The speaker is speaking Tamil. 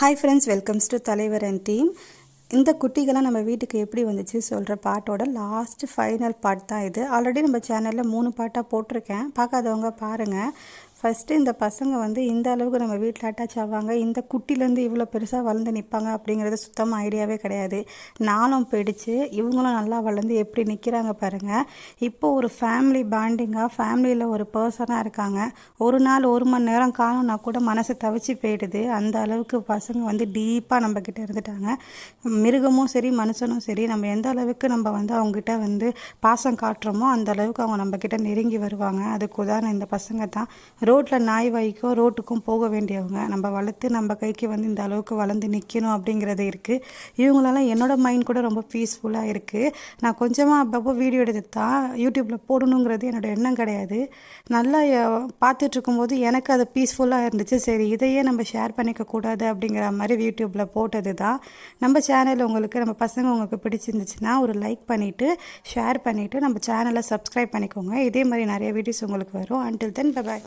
ஹாய் ஃப்ரெண்ட்ஸ் வெல்கம்ஸ் டு தலைவர் அண்ட் டீம் இந்த குட்டிகள்லாம் நம்ம வீட்டுக்கு எப்படி வந்துச்சு சொல்கிற பாட்டோட லாஸ்ட் ஃபைனல் பாட் தான் இது. ஆல்ரெடி நம்ம சேனலில் மூணு பாட்டாக போட்டிருக்கேன். பார்க்காதவங்க பாருங்கள் ஃபஸ்ட்டு இந்த பசங்க வந்து இந்த அளவுக்கு நம்ம வீட்டில் அட்டாச் ஆவாங்க இந்த குட்டிலேருந்து இவ்வளோ பெருசாக வளர்ந்து நிற்பாங்க அப்படிங்கிறது சுத்தமாக ஐடியாவே கிடையாது. நானும் போயிடுச்சு. இவங்களும் நல்லா வளர்ந்து எப்படி நிற்கிறாங்க பாருங்கள் இப்போ ஒரு ஃபேமிலி பாண்டிங்காக ஃபேமிலியில் ஒரு பர்சனாக இருக்காங்க. ஒரு நாள் ஒரு மணி நேரம் காணும்னா கூட மனசு தவிச்சு போயிடுது. அந்த அளவுக்கு பசங்க வந்து டீப்பாக நம்மக்கிட்ட இருந்துட்டாங்க. மிருகமும் சரி மனுஷனும் சரி நம்ம எந்த அளவுக்கு நம்ம வந்து அவங்ககிட்ட வந்து பாசம் காட்டுறோமோ அந்த அளவுக்கு அவங்க நம்மக்கிட்ட நெருங்கி வருவாங்க. அதுக்கு உதாரணம் இந்த பசங்க தான். ரோட்டில் நாய் வாய்க்கும் ரோட்டுக்கும் போக வேண்டியவங்க. நம்ம வளர்த்து நம்ம கைக்கு வந்து இந்த அளவுக்கு வளர்ந்து நிற்கணும் அப்படிங்கிறது இருக்குது இவங்களெல்லாம் என்னோடய மைண்ட் கூட ரொம்ப பீஸ்ஃபுல்லாக இருக்குது நான் கொஞ்சமாக அப்பப்போ வீடியோ எடுத்து தான் யூடியூப்பில் போடணுங்கிறது என்னோட எண்ணம் கிடையாது. நல்லா பார்த்துட்ருக்கும்போது எனக்கு அது பீஸ்ஃபுல்லாக இருந்துச்சு. சரி இதையே நம்ம ஷேர் பண்ணிக்க கூடாது அப்படிங்கிற மாதிரி யூடியூப்பில் போட்டது தான். நம்ம சேனல் உங்களுக்கு நம்ம பசங்க உங்களுக்கு பிடிச்சிருந்துச்சுன்னா ஒரு லைக் பண்ணிவிட்டு ஷேர் பண்ணிவிட்டு நம்ம சேனலை சப்ஸ்கிரைப் பண்ணிக்கோங்க. இதே மாதிரி நிறைய வீடியோஸ் உங்களுக்கு வரும். அண்டில் தென் பாய்